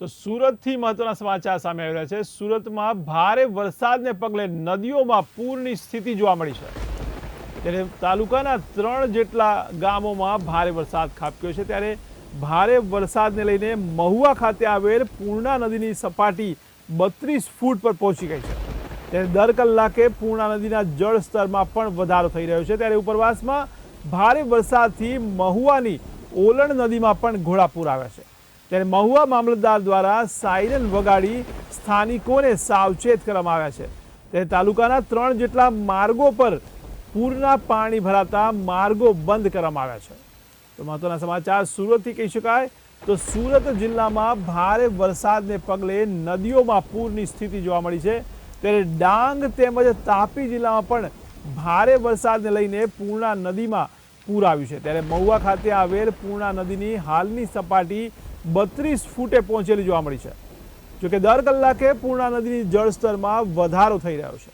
તો સુરતથી મહત્વના સમાચાર સામે આવી રહ્યા છે. સુરતમાં ભારે વરસાદને પગલે નદીઓમાં પૂરની સ્થિતિ જોવા મળી છે. ત્યારે તાલુકાના ત્રણ જેટલા ગામોમાં ભારે વરસાદ ખાબક્યો છે. ત્યારે ભારે વરસાદને લઈને મહુવા ખાતે આવેલ પૂર્ણા નદીની સપાટી બત્રીસ ફૂટ પર પહોંચી ગઈ છે. ત્યારે દર કલાકે પૂર્ણા નદીના જળ સ્તરમાં પણ વધારો થઈ રહ્યો છે. ત્યારે ઉપરવાસમાં ભારે વરસાદથી મહુવાની ઓલણ નદીમાં પણ ઘોડાપૂર આવ્યા છે. ત્યારે મહુવા મામલતદાર દ્વારા સાયરન વગાડી સ્થાનિકોને સાવચેત કરવામાં આવ્યા છે. ત્યારે તાલુકાના ત્રણ જેટલા માર્ગો પર પૂરના પાણી ભરાતા માર્ગો બંધ કરવામાં આવ્યા છે. તો મહત્વના સમાચાર સુરતથી કહી શકાય તો સુરત જિલ્લામાં ભારે વરસાદને પગલે નદીઓમાં પૂરની સ્થિતિ જોવા મળી છે. ત્યારે ડાંગ તેમજ તાપી જિલ્લામાં પણ ભારે વરસાદને લઈને પૂર્ણા નદીમાં પૂર આવ્યું છે. ત્યારે મહુવા ખાતે આવેલ પૂર્ણા નદીની હાલની સપાટી બત્રીસ ફૂટે પહોંચેલી જોવા મળી છે. જોકે દર કલાકે પૂર્ણા નદીની જળસ્તરમાં વધારો થઈ રહ્યો છે.